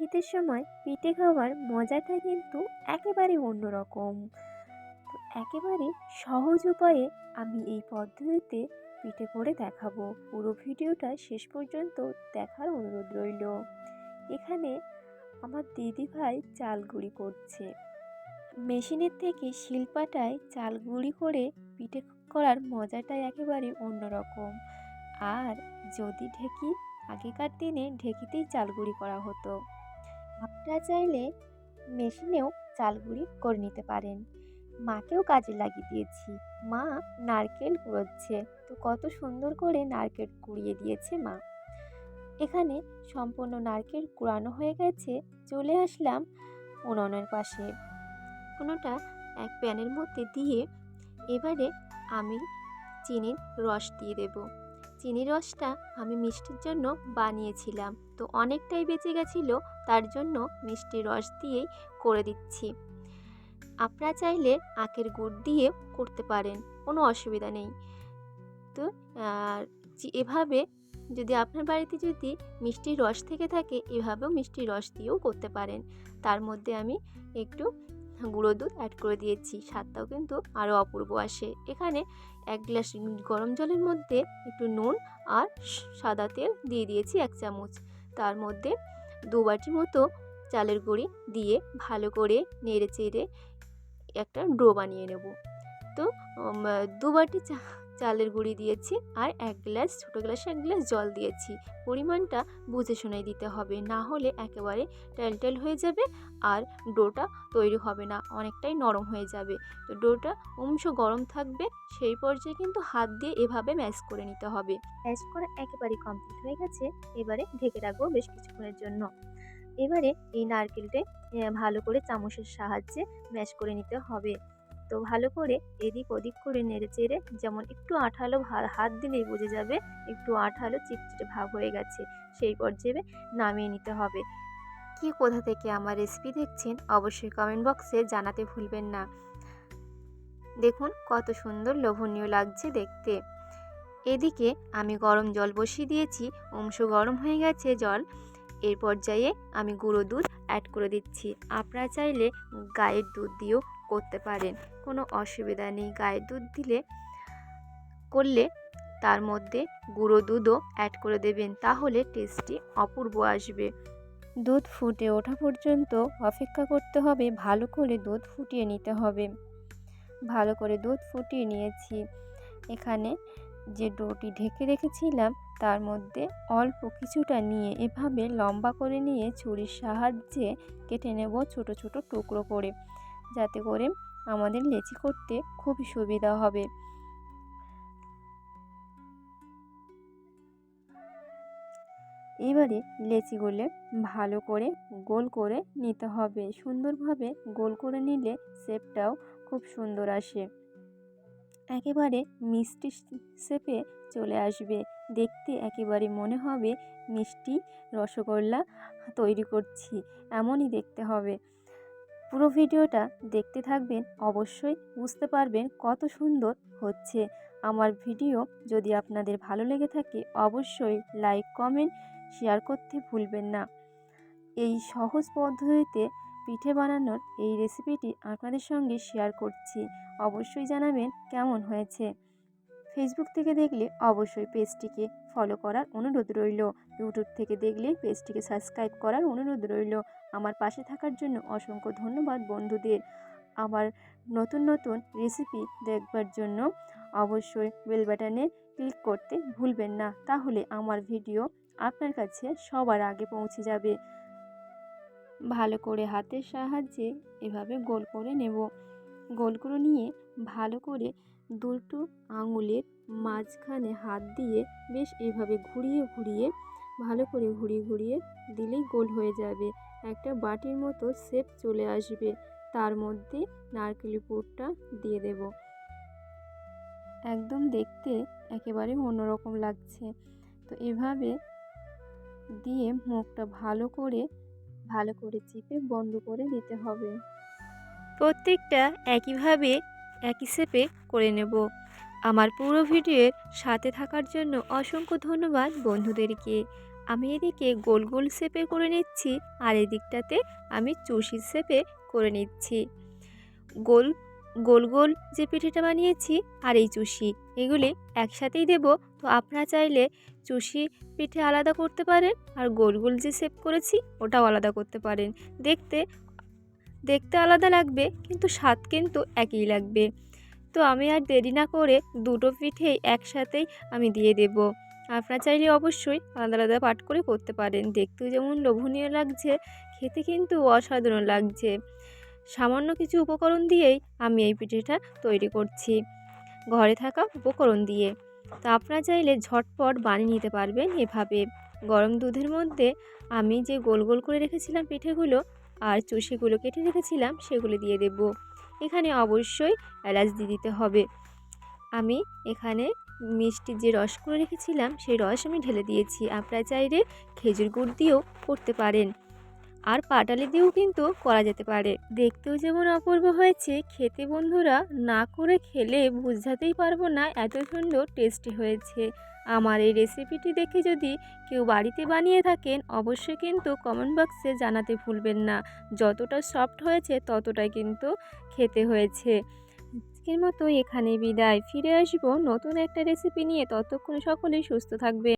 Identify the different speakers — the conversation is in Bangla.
Speaker 1: শীতের সময় পিঠে খাওয়ার মজাটা কিন্তু একেবারে অন্যরকম। তো একেবারে সহজ উপায়ে আমি এই পদ্ধতিতে পিঠে করে দেখাবো। পুরো ভিডিওটা শেষ পর্যন্ত দেখার অনুরোধ রইল। এখানে আমার দিদি ভাই চাল গুঁড়ি করছে। মেশিনের থেকে শিল্পাটায় চাল গুঁড়ি করে পিঠে করার মজাটাই একেবারে অন্যরকম। আর যদি ঢেকি, আগেকার দিনে ঢেকিতেই চাল গুঁড়ি করা হতো। আপনারা চাইলে মেশিনেও চাল গুঁড়ি করে নিতে পারেন। মাকেও কাজে লাগিয়ে দিয়েছি। মা নারকেল কুড়োচ্ছে। তো কত সুন্দর করে নারকেল কুড়িয়ে দিয়েছে মা। এখানে সম্পূর্ণ নারকেল কুড়ানো হয়ে গেছে। চলে আসলাম উনুনের পাশে। উনুনটা এক প্যানের মধ্যে দিয়ে এবারে আমি চিনির রস দিয়ে দেব। চিনির রসটা আমি মিষ্টির জন্য বানিয়েছিলাম। তো অনেকটাই বেঁচে গেছিল, তার জন্য মিষ্টির রস দিয়েই করে দিচ্ছি। আপনারা চাইলে আখের গুড় দিয়ে করতে পারেন, কোনো অসুবিধা নেই। তো এভাবে যদি আপনার বাড়িতে যদি মিষ্টির রস থেকে থাকে, এভাবেও মিষ্টির রস দিয়েও করতে পারেন। তার মধ্যে আমি একটু গুঁড়ো দুধ অ্যাড করে দিয়েছি। স্বাদটাও কিন্তু আরও অপূর্ব আসে। এখানে এক গ্লাস গরম জলের মধ্যে একটু নুন আর সাদা তেল দিয়ে দিয়েছি এক চামচ। তার মধ্যে দু বাটি মতো চালের গুঁড়ি দিয়ে ভালো করে নেড়ে চেড়ে একটা ডো বানিয়ে নেব। তো দু বাটি চা- চালের গুঁড়ি দিয়েছি আর এক গ্লাস, ছোটো গ্লাসে এক গ্লাস জল দিয়েছি। পরিমাণটা বুঝে শুনে দিতে হবে, না হলে একেবারে টেলটেল হয়ে যাবে আর ডোটা তৈরি হবে না, অনেকটাই নরম হয়ে যাবে। তো ডোটা অংশ গরম থাকবে, সেই পর্যায়ে কিন্তু হাত দিয়ে এভাবে ম্যাশ করে নিতে হবে। ম্যাশ করা একেবারে কমপ্লিট হয়ে গেছে, এবারে ঢেকে রাখব বেশ কিছুক্ষণের জন্য। এবারে এই নারকেলটা ভালো করে চামচের সাহায্যে ম্যাশ করে নিতে হবে। তো ভালো করে এদিক ওদিক করে নেড়ে চেড়ে যেমন একটু আঠালো হাত দিলেই বোঝা যাবে একটু আঠালো চিটচিটে ভাব হয়ে গেছে, সেই পর্যায়ে নামিয়ে নিতে হবে। কি কোথা থেকে আমার রেসিপি দেখছেন অবশ্যই কমেন্ট বক্সে জানাতে ভুলবেন না। দেখুন কত সুন্দর লোভনীয় লাগছে দেখতে। এদিকে আমি গরম জল বসিয়ে দিয়েছি, অংশ গরম হয়ে গেছে জল। এর পর্যায়ে আমি গুঁড়ো দুধ অ্যাড করে দিচ্ছি। আপনারা চাইলে গায়ের দুধ দিয়েও করতে পারেন। কোনো অসুবিধা নেই। গায়ের দুধ দিলে, করলে তার মধ্যে গুঁড়ো দুধও অ্যাড করে দেবেন। তাহলে টেস্টটি অপূর্ব আসবে। দুধ ফুটে ওঠা পর্যন্ত অপেক্ষা করতে হবে। ভালো করে দুধ ফুটিয়ে নিতে হবে। ভালো করে দুধ ফুটিয়ে নিয়েছি। এখানে যে ডোটি ঢেকে রেখেছিলাম, তার মধ্যে অল্প কিছুটা নিয়ে এভাবে লম্বা করে নিয়ে ছুরির সাহায্যে কেটে নেব ছোট ছোট টুকরো করে। যাতে করে আমাদের লেচি করতে খুব সুবিধা হবে। এবারে লেচিগুলো ভালো করে গোল করে নিতে হবে। সুন্দরভাবে গোল করে নিলে শেপটাও খুব সুন্দর আসে। একেবারে মিষ্টি শেপে চলে আসবে। দেখতে একেবারে মনে হবে মিষ্টি রসগোল্লা তৈরি করছি, এমনই দেখতে হবে। পুরো ভিডিওটা দেখতে থাকবেন, অবশ্যই বুঝতে পারবেন কত সুন্দর হচ্ছে। আমার ভিডিও যদি আপনাদের ভালো লেগে থাকে, অবশ্যই লাইক, কমেন্ট, শেয়ার করতে ভুলবেন না। এই সহজ পদ্ধতিতে পিঠে বানানোর এই রেসিপিটি আপনাদের সঙ্গে শেয়ার করছি। অবশ্যই জানাবেন কেমন হয়েছে। ফেসবুক থেকে দেখলে অবশ্যই পেজটিকে ফলো করার অনুরোধ রইল। ইউটিউব থেকে দেখলে পেজটিকে সাবস্ক্রাইব করার অনুরোধ রইল। আমার পাশে থাকার জন্য অসংখ্য ধন্যবাদ বন্ধুদের। আমার নতুন নতুন রেসিপি দেখবার জন্য অবশ্যই বেল বাটনে ক্লিক করতে ভুলবেন না। তাহলে আমার ভিডিও আপনার কাছে সবার আগে পৌঁছে যাবে। ভালো করে হাতের সাহায্যে এভাবে গোল করে নেব। গোল করে নিয়ে ভালো করে দুটো আঙুলের মাঝখানে হাত দিয়ে বেশ এভাবে ঘুরিয়ে ঘুরিয়ে, ভালো করে ঘুরিয়ে ঘুরিয়ে দিলেই গোল হয়ে যাবে। একটা বাটির মতো শেপ চলে আসবে। তার মধ্যে নারকেলের পুরটা দিয়ে দেব। একদম দেখতে একেবারে অন্যরকম লাগছে। তো এভাবে দিয়ে মুখটা ভালো করে ভালো করে চিপে বন্ধ করে দিতে হবে। প্রত্যেকটা একইভাবে একই শেপে করে নেব। আমার পুরো ভিডিওর সাথে থাকার জন্য অসংখ্য ধন্যবাদ বন্ধুদেরকে। আমি এদিকে গোল গোল শেপে করে নিচ্ছি আর এদিকটাতে আমি চুষির শেপে করে নিচ্ছি। গোল গোল গোল যে পিঠেটা বানিয়েছি আর এই চুষি, এগুলি একসাথেই দেব। তো আপনারা চাইলে চুষি পিঠে আলাদা করতে পারেন আর গোল গোল যে শেপ করেছি ওটাও আলাদা করতে পারেন। দেখতে দেখতে আলাদা লাগবে কিন্তু স্বাদ কিন্তু একই লাগবে। তো আমি আর দেরি না করে দুটো পিঠেই একসাথেই আমি দিয়ে দেব। আপনারা চাইলে অবশ্যই আলাদা আলাদা পাট করে করতে পারেন। দেখতেও যেমন লোভনীয় লাগছে, খেতে কিন্তু অসাধারণ লাগছে। সামান্য কিছু উপকরণ দিয়েই আমি এই পিঠেটা তৈরি করছি। ঘরে থাকা উপকরণ দিয়ে। তো আপনারা চাইলে ঝটপট বানিয়ে নিতে পারবেন এভাবে। গরম দুধের মধ্যে আমি যে গোল গোল করে রেখেছিলাম পিঠেগুলো আর চুষিগুলো কেটে রেখেছিলাম, সেগুলো দিয়ে দেব। এখানে অবশ্যই এলাচ দিয়ে দিতে হবে। আমি এখানে মিষ্টির যে রস করে রেখেছিলাম, সেই রস আমি ঢেলে দিয়েছি। আপনারা চাইলে খেজুর গুড় দিয়েও করতে পারেন। আর পাটালি দিয়েও কিন্তু করা যেতে পারে। দেখতেও যেমন অপূর্ব হয়েছে, খেতে বন্ধুরা, না করে খেলে বুঝাতেই পারব না, এত সুন্দর টেস্টি হয়েছে। আমার এই রেসিপিটি দেখে যদি কেউ বাড়িতে বানিয়ে থাকেন, অবশ্যই কিন্তু কমেন্ট বক্সে জানাতে ভুলবেন না। যতটা সফট হয়েছে, ততটাই কিন্তু খেতে হয়েছে। আজকের মতো এখানে বিদায়। ফিরে আসব নতুন একটা রেসিপি নিয়ে। ততক্ষণ সকলেই সুস্থ থাকবে।